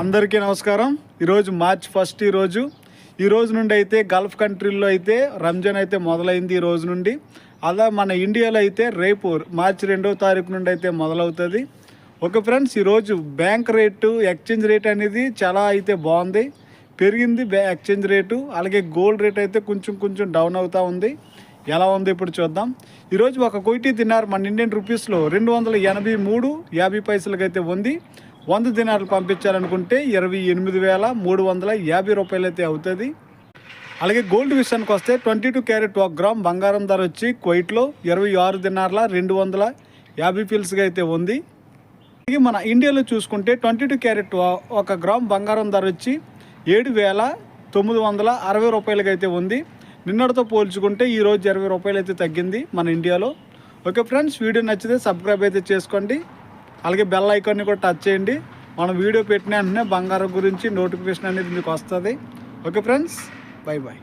అందరికీ నమస్కారం. ఈరోజు మార్చ్ ఫస్ట్ ఈరోజు. ఈ రోజు నుండి అయితే గల్ఫ్ కంట్రీల్లో అయితే రంజాన్ అయితే మొదలైంది ఈ రోజు నుండి. అలా మన ఇండియాలో అయితే రేపు మార్చి రెండవ తారీఖు నుండి అయితే మొదలవుతుంది. ఓకే ఫ్రెండ్స్ ఈరోజు బ్యాంక్ రేటు ఎక్స్చేంజ్ రేట్ అనేది చాలా అయితే బాగుంది. పెరిగింది ఎక్స్చేంజ్ రేటు అలాగే గోల్డ్ రేట్ అయితే కొంచెం కొంచెం డౌన్ అవుతూ ఉంది. ఎలా ఉంది ఇప్పుడు చూద్దాం. ఈరోజు ఒక కోటి తిన్నారు మన ఇండియన్ రూపీస్లో రెండు వందల ఎనభై మూడు యాభై పైసలకైతే ఉంది. వంద దినాలు పంపించాలనుకుంటే ఇరవై ఎనిమిది వేల మూడు వందల యాభై రూపాయలు అయితే అవుతుంది. అలాగే గోల్డ్ విషయానికి వస్తే ట్వంటీ టూ క్యారెట్ ఒక గ్రామ్ బంగారం ధర వచ్చి కువైట్లో ఇరవై ఆరు దినార్ల రెండు వందల యాభై పిల్స్గా అయితే ఉంది. అలాగే మన ఇండియాలో చూసుకుంటే ట్వంటీ టూ క్యారెట్ ఒక గ్రామ్ బంగారం ధర వచ్చి ఏడు వేల తొమ్మిది వందల అరవై రూపాయలకి అయితే ఉంది. నిన్నటితో పోల్చుకుంటే ఈరోజు ఇరవై రూపాయలు అయితే తగ్గింది మన ఇండియాలో. ఓకే ఫ్రెండ్స్ వీడియో నచ్చితే సబ్స్క్రైబ్ అయితే చేసుకోండి. అలాగే బెల్ ఐకాన్ని కూడా టచ్ చేయండి. మనం వీడియో పెట్టిన వెంటనే బంగారం గురించి నోటిఫికేషన్ అనేది మీకు వస్తుంది. Okay friends bye bye